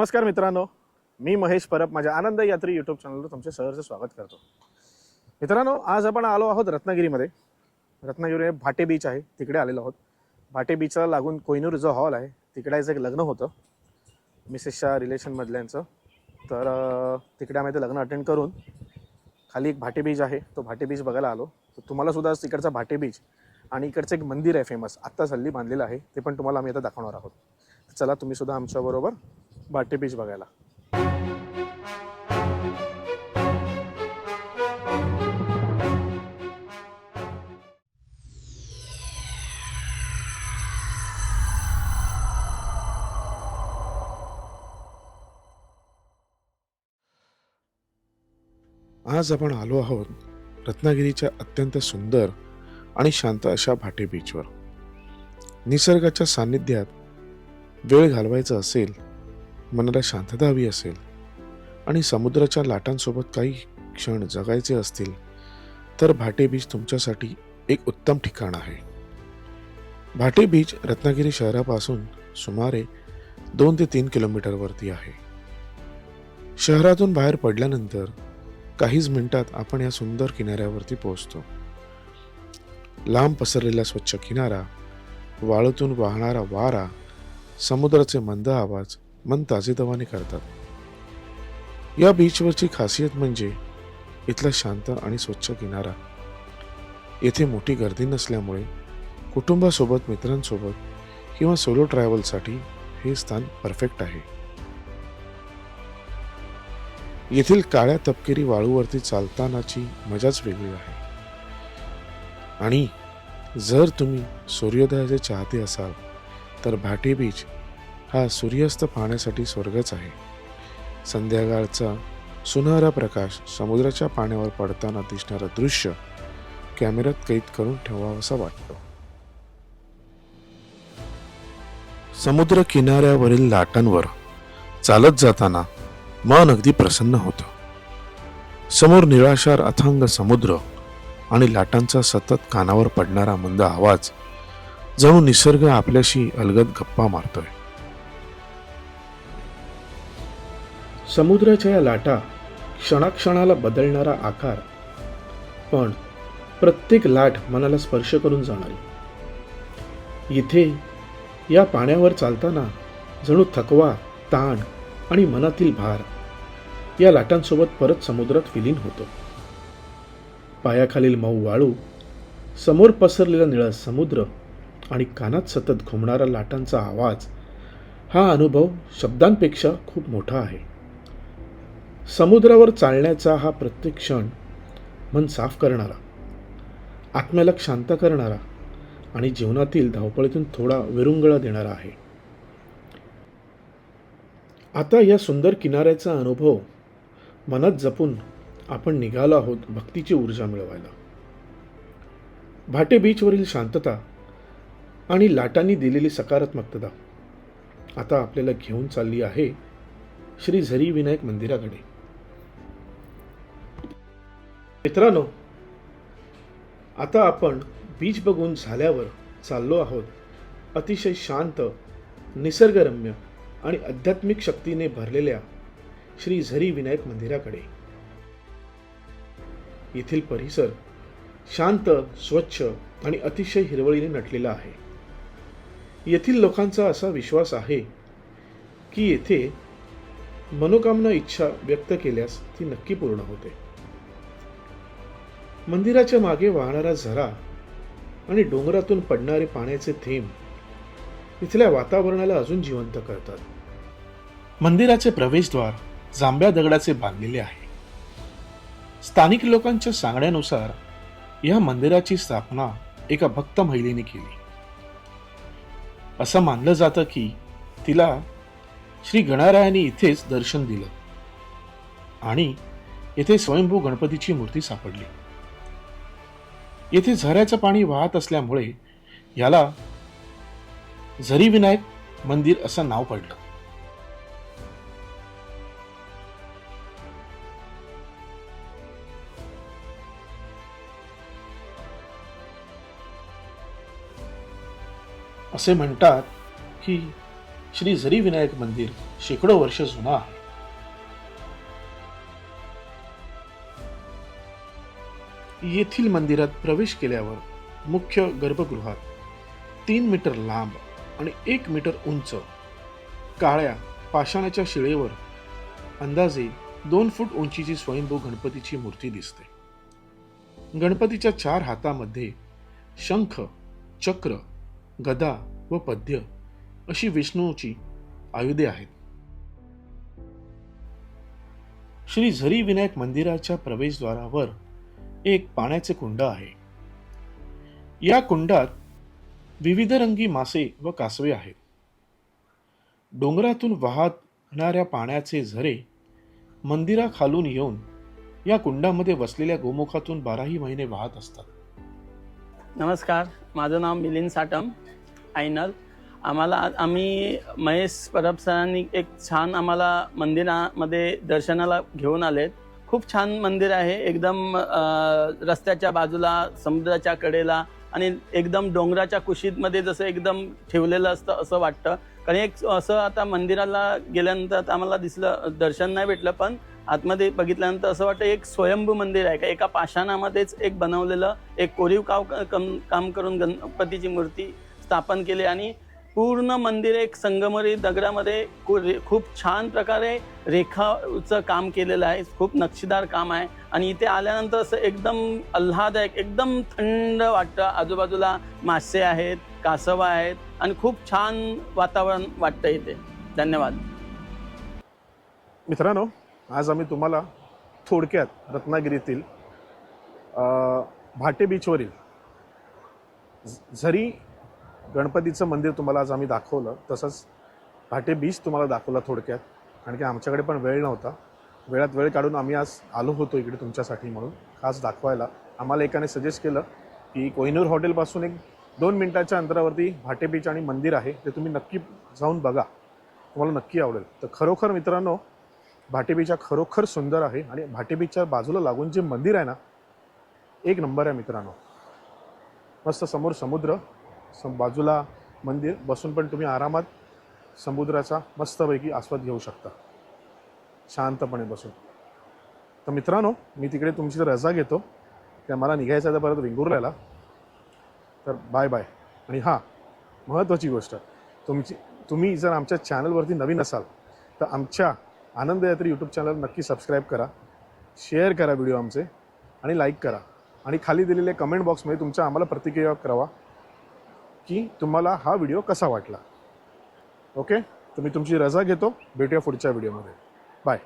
नमस्कार मित्रांनो मी महेश परब माझ्या आनंद यात्री यूट्यूब चॅनलवर तुमचे सहर्ष स्वागत करतो. मित्रांनो आज आपण आलो आहोत रत्नागिरीमध्ये. रत्नागिरी भाटे बीच आहे तिकडे आलेलो आहोत. भाटे बीचला लागून कोहिनूर जो हॉल आहे तिकडे एक लग्न होतं. मिसेसच्या रिलेशनमधल्यांचं तर तिकडे आम्ही ते लग्न अटेंड करून खाली एक भाटे बीच आहे तो भाटे बीच बघायला आलो. तर तुम्हाला सुद्धा आज तिकडचा भाटे बीच आणि इकडचं एक मंदिर आहे फेमस आत्ताच हल्ली बांधलेलं आहे ते पण तुम्हाला आम्ही आता दाखवणार आहोत. चला तुम्ही सुद्धा आमच्याबरोबर बाटे बीच बघायला. आज आपण आलो आहोत रत्नागिरीच्या अत्यंत सुंदर आणि शांत अशा भाटे बीचवर निसर्गाच्या सान्निध्यात वेळ घालवायचा असेल मनाला शांतता हवी असेल आणि समुद्राच्या लाटांसोबत काही क्षण जगायचे असतील तर भाटे बीच तुमच्यासाठी एक उत्तम ठिकाण आहे. भाटे बीच रत्नागिरी शहरापासून सुमारे दोन ते तीन किलोमीटरवरती आहे. शहरातून बाहेर पडल्यानंतर काहीच मिनिटात आपण या सुंदर किनाऱ्यावरती पोहोचतो. लांब पसरलेला स्वच्छ किनारा वाळूतून वाहणारा वारा समुद्राचे मंद आवाज मन ताजेतवाने करतात. या बीचवरची खासियत म्हणजे इथला शांत आणि स्वच्छ किनारा. येथे मोठी गर्दी नसल्यामुळे कुटुंबासोबत मित्रांसोबत किंवा सोलो ट्रॅव्हलसाठी हे स्थान परफेक्ट आहे. येथील काळ्या तपकिरी वाळूवरती चालतानाची मजाच वेगळी आहे. आणि जर तुम्ही सूर्योदयाचे चाहते असाल तर भाटी बीच हा सूर्यास्त पाहण्यासाठी स्वर्गच आहे. संध्याकाळचा सुनहरा प्रकाश समुद्राच्या पाण्यावर पडताना दिसणारं दृश्य कॅमेऱ्यात कैद करून ठेवावंसं वाटतं. समुद्र किनाऱ्यावरील लाटांवर चालत जाताना मन अगदी प्रसन्न होतं. समोर निराशार अथांग समुद्र आणि लाटांचा सतत कानावर पडणारा मंद आवाज जणू निसर्ग आपल्याशी अलगद गप्पा मारतोय. समुद्राच्या या लाटा क्षणाक्षणाला बदलणारा आकार. पण प्रत्येक लाट मनाला स्पर्श करून जाणारी. इथे या पाण्यावर चालताना जणू थकवा ताण आणि मनातील भार या लाटांसोबत परत समुद्रात विलीन होतो. पायाखालील मऊ वाळू समोर पसरलेला निळा समुद्र आणि कानात सतत घुमणारा लाटांचा आवाज हा अनुभव शब्दांपेक्षा खूप मोठा आहे. समुद्रावर चालण्याचा हा प्रत्येक क्षण मन साफ करणारा आत्म्याला शांत करणारा आणि जीवनातील धावपळीतून थोडा विरुंगळा देणारा आहे. आता या सुंदर किनाऱ्याचा अनुभव मनात जपून आपण निघालो आहोत भक्तीची ऊर्जा मिळवायला. भाटे बीचवरील शांतता आणि लाटांनी दिलेली सकारात्मकता आता आपल्याला घेऊन चालली आहे श्री झरी विनायक मंदिराकडे. मित्रांनो आता आपण बीच बघून झाल्यावर चाललो आहोत. अतिशय शांत निसर्गरम्य आणि आध्यात्मिक शक्तीने भरलेल्या श्री झरी विनायक मंदिराकडे. येथील परिसर शांत स्वच्छ आणि अतिशय हिरवळीने नटलेला आहे. येथील लोकांचा असा विश्वास आहे की येथे मनोकामना इच्छा व्यक्त केल्यास ती नक्की पूर्ण होते. मंदिराच्या मागे वाहणारा झरा आणि डोंगरातून पडणारे पाण्याचे थेंब इथल्या वातावरणाला अजून जिवंत करतात. मंदिराचे प्रवेशद्वार जांभ्या दगडाचे बांधलेले आहे. स्थानिक लोकांच्या सांगण्यानुसार या मंदिराची स्थापना एका भक्त महिलेने केली. असं मानलं जातं की तिला श्री गणारायांनी इथेच दर्शन दिलं आणि येथे स्वयंभू गणपतीची मूर्ती सापडली. येथे झऱ्याचं पाणी वाहत असल्यामुळे याला झरी विनायक मंदिर असं नाव पडलं. असे म्हणतात की श्री झरी विनायक मंदिर शेकडो वर्ष जुना आहे. येथील मंदिरात प्रवेश केल्यावर मुख्य गर्भगृहात तीन मीटर लांब आणि एक मीटर उंच काळ्या पाषाणाच्या शिळेवर अंदाजे दोन फूट उंचीची स्वयंभू गणपतीची मूर्ती दिसते. गणपतीच्या चार हातामध्ये शंख चक्र गदा व पद्य अशी विष्णूची आयुधे आहेत. श्री झरी विनायक मंदिराच्या प्रवेशद्वारावर एक पाण्याचे कुंड आहे. या कुंडात विविध रंगी मासे व कासवे आहेत. डोंगरातून वाहणाऱ्या पाण्याचे झरे मंदिराखालून येऊन या कुंडामध्ये वसलेल्या गोमुखातून बाराही महिने वाहत असतात. नमस्कार माझं नाव मिलिंद साटम आयनल आम्हाला आम्ही महेश परब सरांनी एक छान आम्हाला मंदिरामध्ये दर्शनाला घेऊन आलेत. खूप छान मंदिर आहे. एकदम रस्त्याच्या बाजूला समुद्राच्या कडेला आणि एकदम डोंगराच्या कुशीतमध्ये जसं एकदम ठेवलेलं असतं असं वाटतं. कारण एक असं आता मंदिराला गेल्यानंतर आता आम्हाला दिसलं दर्शन नाही भेटलं पण आतमध्ये बघितल्यानंतर असं वाटतं एक स्वयंभू मंदिर आहे. का एका पाषाणामध्येच एक बनवलेलं एक कोरीव काव कम काम करून गणपतीची मूर्ती स्थापन केली आणि पूर्ण मंदिर एक संगमरी दगडामध्ये रे- खूप छान प्रकारे रेखाचं काम केलेलं आहे. खूप नक्षीदार काम आहे. आणि इथे आल्यानंतर असं एकदम आल्हादायक एकदम थंड वाटतं. आजूबाजूला मासे आहेत कासवा आहेत आणि खूप छान वातावरण वाटतं इथे. धन्यवाद. मित्रांनो आज आम्ही तुम्हाला थोडक्यात रत्नागिरीतील भाटे बीचवरील झरी गणपतीचं मंदिर तुम्हाला आज आम्ही दाखवलं तसंच भाटे बीच तुम्हाला दाखवला थोडक्यात कारण की आमच्याकडे पण वेळ नव्हता. वेळात वेळ काढून आम्ही आज आलो होतो इकडे तुमच्यासाठी म्हणून खास दाखवायला. आम्हाला एकाने सजेस्ट केलं की कोहिनूर हॉटेलपासून एक दोन मिनटाच्या अंतरावरती भाटे बीच आणि मंदिर आहे ते तुम्ही नक्की जाऊन बघा. तुम्हाला नक्की आवडेल. तर खरोखर मित्रांनो भाटे बीच हा खरोखर सुंदर आहे आणि भाटे बीचच्या बाजूला लागून जे मंदिर आहे ना एक नंबर आहे मित्रांनो. मस्त समोर समुद्र सम बाजूला मंदिर बसून पण तुम्ही आरामात समुद्राचा मस्तपैकी आस्वाद घेऊ शकता. शांतपणे बसून. तर मित्रांनो मी तिकडे तुमची रजा घेतो. त्या मला निघायचं आहे तर परत वेंगुर्ल्याला. तर बाय बाय आणि हां महत्त्वाची गोष्ट. तुमची तुम्ही जर आमच्या चॅनलवरती नवीन असाल तर आमच्या आनंद यात्री यूट्यूब चॅनल नक्की सबस्क्राईब करा. शेअर करा व्हिडिओ आमचे. आणि लाईक करा. आणि खाली दिलेल्या कमेंट बॉक्समध्ये तुमच्या आम्हाला प्रतिक्रिया करावा. की तुम्हाला हा व्हिडिओ कसा वाटला. ओके? तुम्ही तुमची रजा घेतो. भेटूया पुढच्या व्हिडिओमध्ये. बाय.